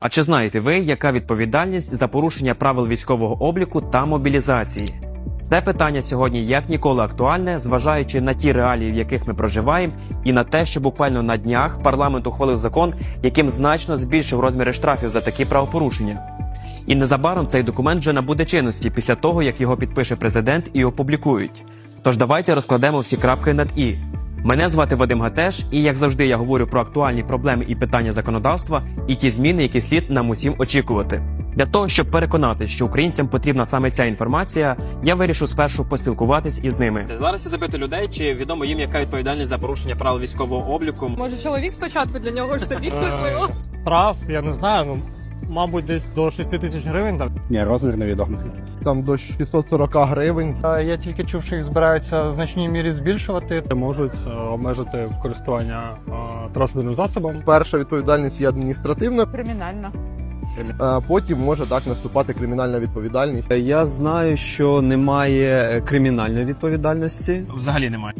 А чи знаєте ви, яка відповідальність за порушення правил військового обліку та мобілізації? Це питання сьогодні як ніколи актуальне, зважаючи на ті реалії, в яких ми проживаємо, і на те, що буквально на днях парламент ухвалив закон, яким значно збільшив розміри штрафів за такі правопорушення. І незабаром цей документ вже набуде чинності після того, як його підпише президент і опублікують. Тож давайте розкладемо всі крапки над і. Мене звати Вадим Гатеш, і як завжди, я говорю про актуальні проблеми і питання законодавства і ті зміни, які слід нам усім очікувати. Для того щоб переконати, що українцям потрібна саме ця інформація, я вирішив спершу поспілкуватись із ними. Зараз я запитую людей, чи відомо їм, яка відповідальність за порушення правил військового обліку. Може, чоловік спочатку для нього ж це більш важливо. Е, Прав, я не знаю, ну, мабуть, десь до 6 тисяч гривень. Так. Ні, розмір невідомий. там до 640 гривень. Е, Я тільки чув, що їх збираються в значній мірі збільшувати. Можуть е, обмежити користування е, транспортним засобом. Перша відповідальність є адміністративна, Кримінально. а потім може так наступати кримінальна відповідальність. Я знаю, що немає е, кримінальної відповідальності. Взагалі немає.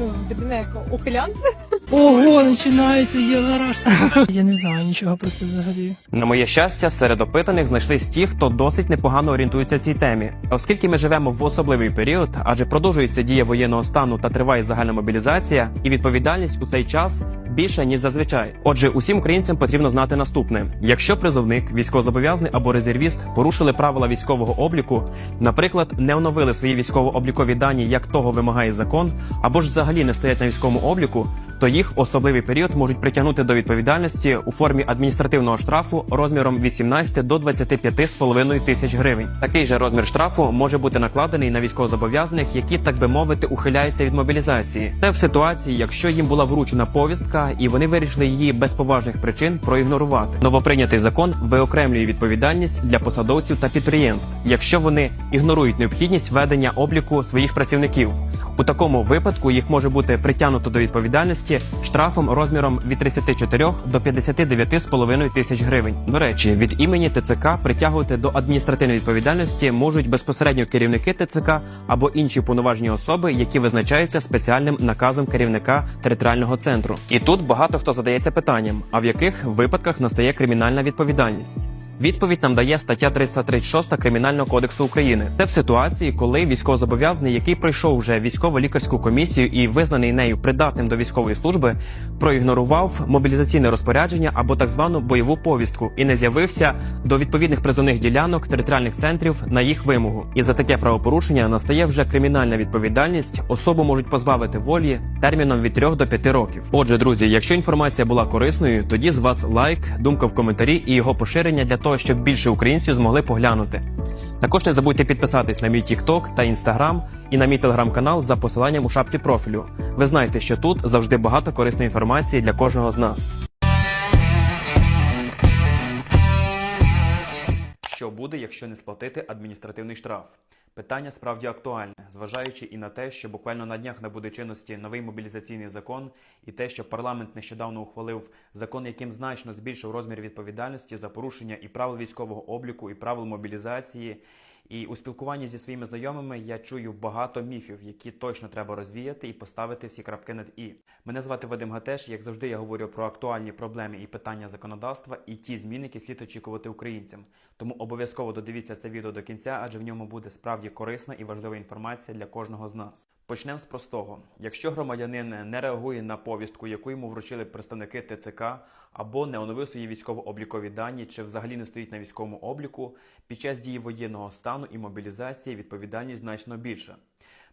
Ну, людина як ухилянт. Ого, починається є гараж. Я не знаю нічого про це взагалі. На моє щастя, серед опитаних знайшлись ті, хто досить непогано орієнтується в цій темі. Оскільки ми живемо в особливий період, адже продовжується дія воєнного стану та триває загальна мобілізація, і відповідальність у цей час більша ніж зазвичай. Отже, усім українцям потрібно знати наступне: якщо призовник, військовозобов'язаний або резервіст порушили правила військового обліку, наприклад, не оновили свої військово-облікові дані, як того вимагає закон, або ж взагалі не стоять на військовому обліку, то їх в особливий період можуть притягнути до відповідальності у формі адміністративного штрафу розміром 18 до 25,5 тисяч гривень. Такий же розмір штрафу може бути накладений на військовозобов'язаних, які, так би мовити, ухиляються від мобілізації. Це в ситуації, якщо їм була вручена повістка і вони вирішили її без поважних причин проігнорувати. Новоприйнятий закон виокремлює відповідальність для посадовців та підприємств, якщо вони ігнорують необхідність ведення обліку своїх працівників. У такому випадку їх може бути притягнуто до відповідальності штрафом розміром від 34 до 59,5 тисяч гривень. До речі, від імені ТЦК притягувати до адміністративної відповідальності можуть безпосередньо керівники ТЦК або інші повноважені особи, які визначаються спеціальним наказом керівника територіального центру. І тут багато хто задається питанням: а в яких випадках настає кримінальна відповідальність? Відповідь нам дає стаття 336 Кримінального кодексу України. Це в ситуації, коли військовозобов'язаний, який пройшов вже військово-лікарську комісію і визнаний нею придатним до військової служби, проігнорував мобілізаційне розпорядження або так звану бойову повістку і не з'явився до відповідних призовних ділянок територіальних центрів на їх вимогу. І за таке правопорушення настає вже кримінальна відповідальність. Особу можуть позбавити волі терміном від 3 до 5 років. Отже, друзі, якщо інформація була корисною, тоді з вас лайк, думка в коментарі і його поширення для того, щоб більше українців змогли поглянути. Також не забудьте підписатись на мій TikTok та Instagram і на мій телеграм-канал за посиланням у шапці профілю. Ви знаєте, що тут завжди багато корисної інформації для кожного з нас. Що буде, якщо не сплатити адміністративний штраф? Питання справді актуальне, зважаючи і на те, що буквально на днях набуде чинності новий мобілізаційний закон, і те, що парламент нещодавно ухвалив закон, яким значно збільшив розмір відповідальності за порушення і правил військового обліку, і правил мобілізації. І у спілкуванні зі своїми знайомими я чую багато міфів, які точно треба розвіяти і поставити всі крапки над і. Мене звати Вадим Гатеш. Як завжди, я говорю про актуальні проблеми і питання законодавства і ті зміни, які слід очікувати українцям. Тому обов'язково додивіться це відео до кінця, адже в ньому буде справді корисна і важлива інформація для кожного з нас. Почнемо з простого: якщо громадянин не реагує на повістку, яку йому вручили представники ТЦК, або не оновив свої військово-облікові дані, чи взагалі не стоїть на військовому обліку, під час дії воєнного стану і мобілізації відповідальність значно більша.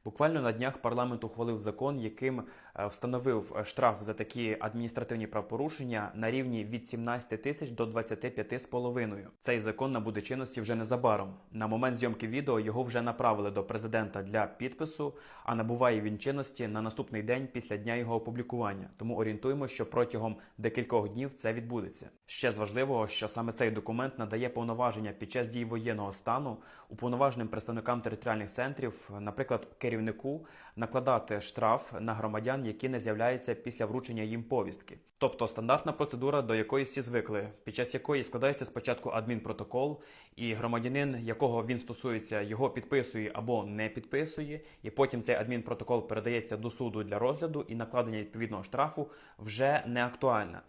Буквально на днях парламент ухвалив закон, яким е, встановив е, штраф за такі адміністративні правопорушення на рівні від 17 тисяч до 25,5. Цей закон набуде чинності вже незабаром. На момент зйомки відео його вже направили до президента для підпису, а набуває він чинності на наступний день після дня його опублікування. Тому орієнтуємо, що протягом декількох днів це відбудеться. Ще з важливого, що саме цей документ надає повноваження під час дії воєнного стану уповноваженим представникам територіальних центрів, наприклад, керівнику, накладати штраф на громадян, які не з'являються після вручення їм повістки. Тобто стандартна процедура, до якої всі звикли, під час якої складається спочатку адмінпротокол, і громадянин, якого він стосується, його підписує або не підписує, і потім цей адмінпротокол передається до суду для розгляду, і накладення відповідного штрафу вже не актуальне.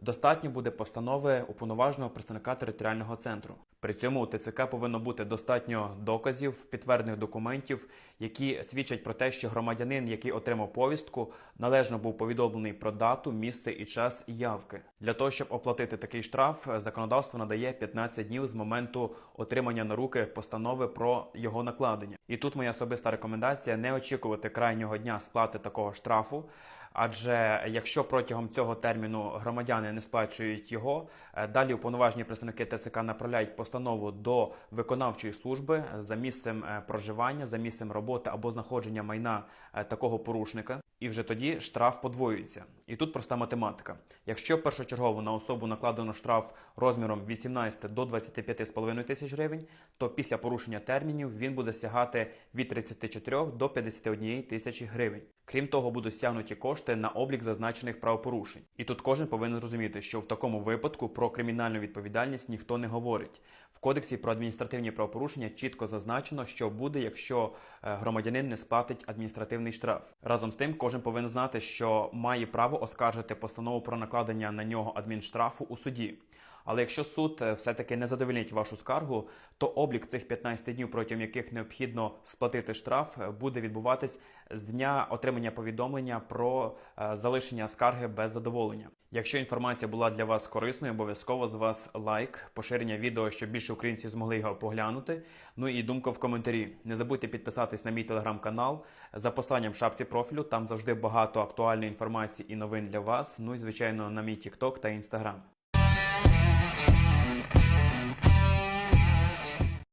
Достатньо буде постанови уповноваженого представника територіального центру. При цьому у ТЦК повинно бути достатньо доказів, підтверджених документів, які свідчать про те, що громадянин, який отримав повістку, належно був повідомлений про дату, місце і час явки. Для того щоб оплатити такий штраф, законодавство надає 15 днів з моменту отримання на руки постанови про його накладення. І тут моя особиста рекомендація не очікувати крайнього дня сплати такого штрафу. Адже якщо протягом цього терміну громадяни не сплачують його, е, далі уповноважені представники ТЦК направляють постанову до виконавчої служби за місцем е, проживання, за місцем роботи або знаходження майна е, такого порушника, і вже тоді штраф подвоюється. І тут проста математика. Якщо першочергово на особу накладено штраф розміром 18 до 25,5 тисяч гривень, то після порушення термінів він буде сягати від 34 до 51 тисячі гривень. Крім того, будуть стягнуті кошти на облік зазначених правопорушень. І тут кожен повинен зрозуміти, що в такому випадку про кримінальну відповідальність ніхто не говорить. В кодексі про адміністративні правопорушення чітко зазначено, що буде, якщо е, громадянин не сплатить адміністративний штраф. Разом з тим, кожен повинен знати, що має право оскаржити постанову про накладення на нього адмінштрафу у суді. Але якщо суд е, все-таки не задовольнить вашу скаргу, то облік цих 15 днів, протягом яких необхідно сплатити штраф, е, буде відбуватись з дня отримання повідомлення про е, залишення скарги без задоволення. Якщо інформація була для вас корисною, обов'язково з вас лайк, поширення відео, щоб більше українців змогли його поглянути. Ну і думка в коментарі. Не забудьте підписатись на мій телеграм-канал за посланням в шапці профілю. Там завжди багато актуальної інформації і новин для вас. Ну і звичайно на мій TikTok та Instagram. Bye.